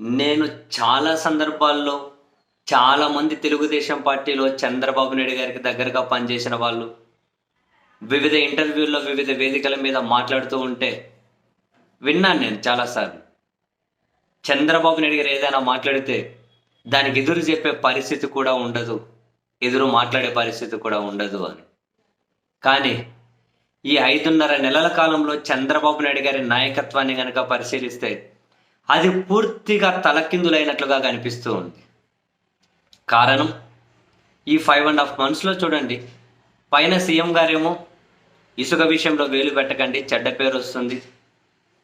నేను చాలా సందర్భాల్లో చాలామంది తెలుగుదేశం పార్టీలో చంద్రబాబు నాయుడు గారికి దగ్గరగా పనిచేసిన వాళ్ళు వివిధ ఇంటర్వ్యూల్లో వివిధ వేదికల మీద మాట్లాడుతూ ఉంటే విన్నాను నేను చాలాసార్లు. చంద్రబాబు నాయుడు గారు ఏదైనా మాట్లాడితే దానికి ఎదురు చెప్పే పరిస్థితి కూడా ఉండదు ఎదురు మాట్లాడే పరిస్థితి కూడా ఉండదు అని. కానీ ఈ ఐదున్నర నెలల కాలంలో చంద్రబాబు నాయుడు గారి నాయకత్వాన్ని కనుక పరిశీలిస్తే అది పూర్తిగా తలకిందులైనట్లుగా కనిపిస్తూ ఉంది. కారణం ఈ ఫైవ్ అండ్ హాఫ్ మంత్స్లో చూడండి. పైన సీఎం గారేమో ఇసుక విషయంలో వేలు పెట్టకండి చెడ్డ పేరు వస్తుంది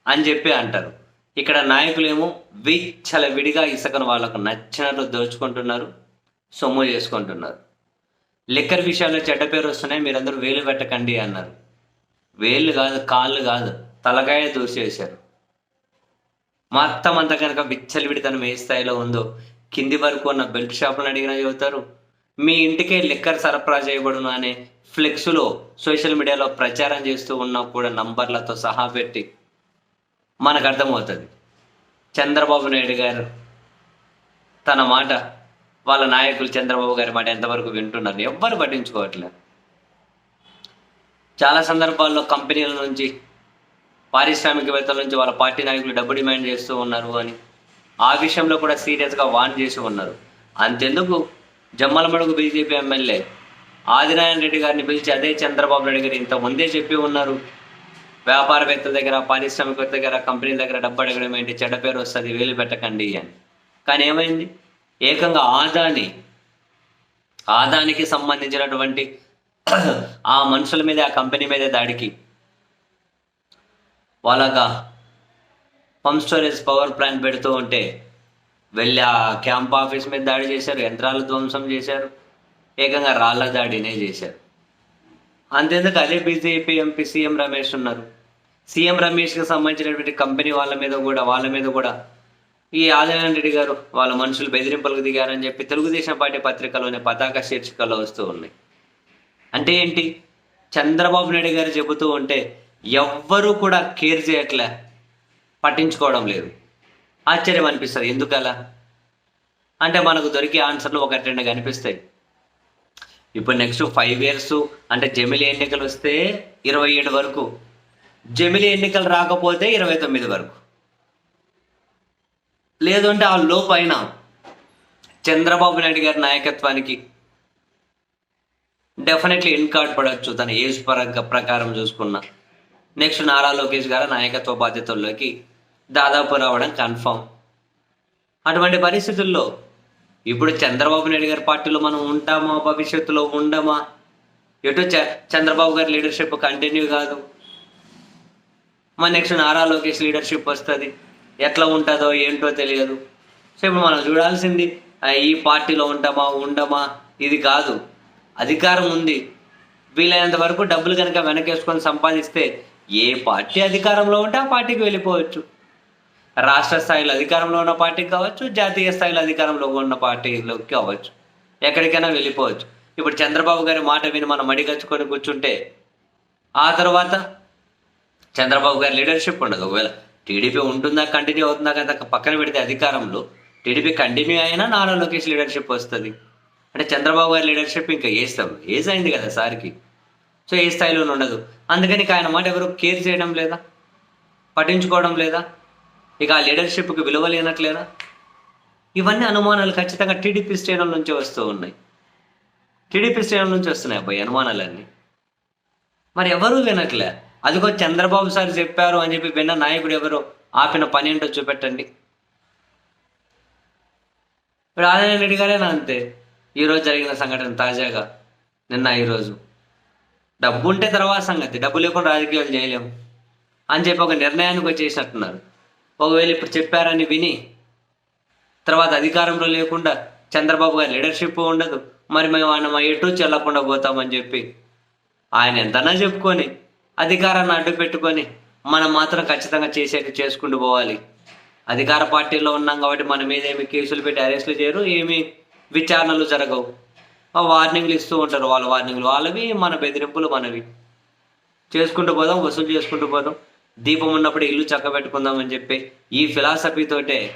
అని చెప్పి అంటారు. ఇక్కడ నాయకులేమో విచ్చల విడిగా ఇసుకను వాళ్ళకు నచ్చినట్లు దోచుకుంటున్నారు సొమ్ము చేసుకుంటున్నారు. లిక్కర్ విషయాల్లో చెడ్డ పేరు వస్తున్నాయి మీరందరూ వేలు పెట్టకండి అన్నారు. వేళ్ళు కాదు కాళ్ళు కాదు తలకాయ దూసేశారు. మొత్తం అంతా కనుక విచ్చలవిడితనం ఏ స్థాయిలో ఉందో కింది వరకు ఉన్న బెల్ట్ షాపులను అడిగినా చెబుతారు మీ ఇంటికే లిక్కర్ సరఫరా చేయబడును అనే ఫ్లెక్స్లో సోషల్ మీడియాలో ప్రచారం చేస్తూ ఉన్నా కూడా నంబర్లతో సహా పెట్టి మనకు అర్థమవుతుంది. చంద్రబాబు నాయుడు గారు తన మాట వాళ్ళ నాయకులు చంద్రబాబు గారి మాట ఎంతవరకు వింటున్నారు ఎవ్వరు పట్టించుకోవట్లేదు. చాలా సందర్భాల్లో కంపెనీల నుంచి పారిశ్రామికవేత్తల నుంచి వాళ్ళ పార్టీ నాయకులు డబ్బు డిమాండ్ చేస్తూ ఉన్నారు అని. ఆ విషయంలో కూడా సీరియస్గా వార్న్ చేసి ఉన్నారు. అంతెందుకు? జమ్మలమడుగు బీజేపీ ఎమ్మెల్యే ఆదినారాయణ రెడ్డి గారిని పిలిచి అదే చంద్రబాబు నాయుడు గారు ఇంత ముందే చెప్పి ఉన్నారు. వ్యాపారవేత్తల దగ్గర పారిశ్రామికవేత్త దగ్గర కంపెనీల దగ్గర డబ్బు అడగడం ఏంటి? చెడ్డ పేరు వస్తుంది వేలు పెట్టకండి అని. కానీ ఏమైంది? ఏకంగా ఆదాని ఆదానికి సంబంధించినటువంటి ఆ మనుషుల మీద ఆ కంపెనీ మీద దాడికి వాళ్ళగా పంప్ స్టోరేజ్ పవర్ ప్లాంట్ పెడుతూ ఉంటే వెళ్ళి ఆ క్యాంప్ ఆఫీస్ మీద దాడి చేశారు యంత్రాలు ధ్వంసం చేశారు ఏకంగా రాళ్ళ దాడినే చేశారు. అంతేందుకు అదే బీజేపీ ఎంపీ సీఎం రమేష్ ఉన్నారు. సీఎం రమేష్కి సంబంధించినటువంటి కంపెనీ వాళ్ళ మీద కూడా వాళ్ళ మీద కూడా ఈ ఆదినారాయణ రెడ్డి గారు వాళ్ళ మనుషులు బెదిరింపులకు దిగారని చెప్పి తెలుగుదేశం పార్టీ పత్రికలోనే పతాక శీర్షికలో వస్తూ ఉన్నాయి. అంటే ఏంటి? చంద్రబాబు నాయుడు గారు చెబుతూ ఉంటే ఎవ్వరూ కూడా కేర్ చేయట్లే. పట్టించుకోవడం లేదు. ఆశ్చర్యం అనిపిస్తుంది. ఎందుకలా? అంటే మనకు దొరికే ఆన్సర్లు ఒకటి రెండు కనిపిస్తాయి. ఇప్పుడు నెక్స్ట్ ఫైవ్ ఇయర్స్ అంటే జమిలి ఎన్నికలు వస్తే ఇరవై ఏడు వరకు. జమిలి ఎన్నికలు రాకపోతే ఇరవై తొమ్మిది వరకు. లేదంటే ఆ లోపైన చంద్రబాబు నాయుడు గారి నాయకత్వానికి డెఫినెట్లీ ఇన్కార్డ్ పడవచ్చు తన ఏజ్ పరంగా ప్రకారం చూసుకున్నా. నెక్స్ట్ నారా లోకేష్ గారి నాయకత్వ బాధ్యతల్లోకి దాదాపు రావడం కన్ఫర్మ్. అటువంటి పరిస్థితుల్లో ఇప్పుడు చంద్రబాబు నాయుడు గారి పార్టీలో మనం ఉంటామా? భవిష్యత్తులో ఉండమా? ఎటు చ చంద్రబాబు గారి లీడర్షిప్ కంటిన్యూ కాదు. మన నెక్స్ట్ నారా లోకేష్ లీడర్షిప్ వస్తుంది. ఎట్లా ఉంటుందో ఏంటో తెలియదు. సో ఇప్పుడు మనం చూడాల్సింది ఈ పార్టీలో ఉంటామా ఉండమా? ఇది కాదు. అధికారం ఉంది. వీలైనంత వరకు డబ్బులు కనుక వెనకేసుకొని సంపాదిస్తే ఏ పార్టీ అధికారంలో ఉంటే ఆ పార్టీకి వెళ్ళిపోవచ్చు. రాష్ట్ర స్థాయిలో అధికారంలో ఉన్న పార్టీకి కావచ్చు జాతీయ స్థాయిలో అధికారంలో ఉన్న పార్టీలోకి కావచ్చు ఎక్కడికైనా వెళ్ళిపోవచ్చు. ఇప్పుడు చంద్రబాబు గారి మాట విని మనం మడిగచ్చుకొని కూర్చుంటే ఆ తర్వాత చంద్రబాబు గారి లీడర్షిప్ ఉండదు. ఒకవేళ టీడీపీ ఉంటుందా కంటిన్యూ అవుతుందా కదా పక్కన పెడితే అధికారంలో టీడీపీ కంటిన్యూ అయినా నారా లోకేష్ లీడర్షిప్ వస్తుంది. అంటే చంద్రబాబు గారి లీడర్షిప్ ఇంకా వేస్తాం ఏజ్ అయింది కదా సార్కి. సో ఏ స్థాయిలో ఉండదు. అందుకని ఆయన మాట ఎవరు కేర్ చేయడం లేదా? పట్టించుకోవడం లేదా? ఇక ఆ లీడర్షిప్కి విలువ లేనట్లేదా? ఇవన్నీ అనుమానాలు ఖచ్చితంగా టీడీపీ శ్రేణుల నుంచి వస్తూ ఉన్నాయి. టీడీపీ శ్రేణుల నుంచి వస్తున్నాయి అబ్బాయి అనుమానాలన్నీ. మరి ఎవరు వినట్లే. అదిగో చంద్రబాబు సార్ చెప్పారు అని చెప్పి విన్న నాయకుడు ఎవరు? ఆపిన పని ఏంటో చూపెట్టండి. ఇప్పుడు ఆదినారాయణ రెడ్డి గారేనా అంతే? ఈరోజు జరిగిన సంఘటన తాజాగా. నిన్న ఈరోజు. డబ్బు ఉంటే తర్వాత సంగతి. డబ్బు లేకుండా రాజకీయాలు చేయలేము. అని చెప్పి ఒక నిర్ణయానికి వచ్చేసినట్టున్నారు. ఒకవేళ ఇప్పుడు చెప్పారని విని తర్వాత అధికారంలో లేకుండా చంద్రబాబు గారి లీడర్షిప్ ఉండదు. మరి మేము ఆయన మా ఎటు చెల్లకుండా పోతామని చెప్పి ఆయన ఎంతనా చెప్పుకొని అధికారాన్ని అడ్డు పెట్టుకొని మనం మాత్రం ఖచ్చితంగా చేసేది చేసుకుంటూ పోవాలి. అధికార పార్టీలో ఉన్నాం కాబట్టి మన మీద ఏమి కేసులు పెట్టి అరెస్టులు చేయరు ఏమి విచారణలు జరగవు. వార్నింగ్లు ఇస్తూ ఉంటారు వాళ్ళ వార్నింగ్లు. వాళ్ళవి మన బెదిరింపులు మనవి. చేసుకుంటూ పోదాం వసూలు చేసుకుంటూ పోదాం. దీపం ఉన్నప్పుడు ఇల్లు చక్కబెట్టుకుందాం అని చెప్పి ఈ ఫిలాసఫీతోటే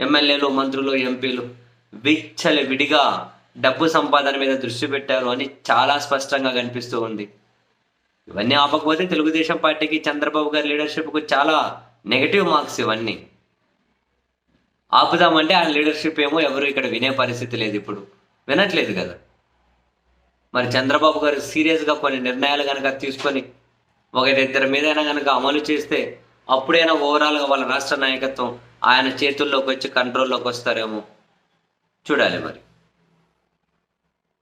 ఎమ్మెల్యేలు మంత్రులు ఎంపీలు విచ్చలి విడిగా డబ్బు సంపాదన మీద దృష్టి పెట్టారు అని చాలా స్పష్టంగా కనిపిస్తూ ఉంది. ఇవన్నీ ఆపకపోతే తెలుగుదేశం పార్టీకి చంద్రబాబు గారి లీడర్షిప్కు చాలా నెగటివ్ మార్క్స్ ఇవన్నీ. ఆపుదామంటే ఆ లీడర్షిప్ ఏమో ఎవరు ఇక్కడ వినే పరిస్థితి లేదు ఇప్పుడు. వినట్లేదు కదా. మరి చంద్రబాబు గారు సీరియస్గా కొన్ని నిర్ణయాలు కనుక తీసుకొని ఒకరిద్దరి మీదైనా కనుక అమలు చేస్తే అప్పుడైనా ఓవరాల్గా వాళ్ళ రాష్ట్ర నాయకత్వం ఆయన చేతుల్లోకి వచ్చి కంట్రోల్లోకి వస్తారేమో చూడాలి మరి.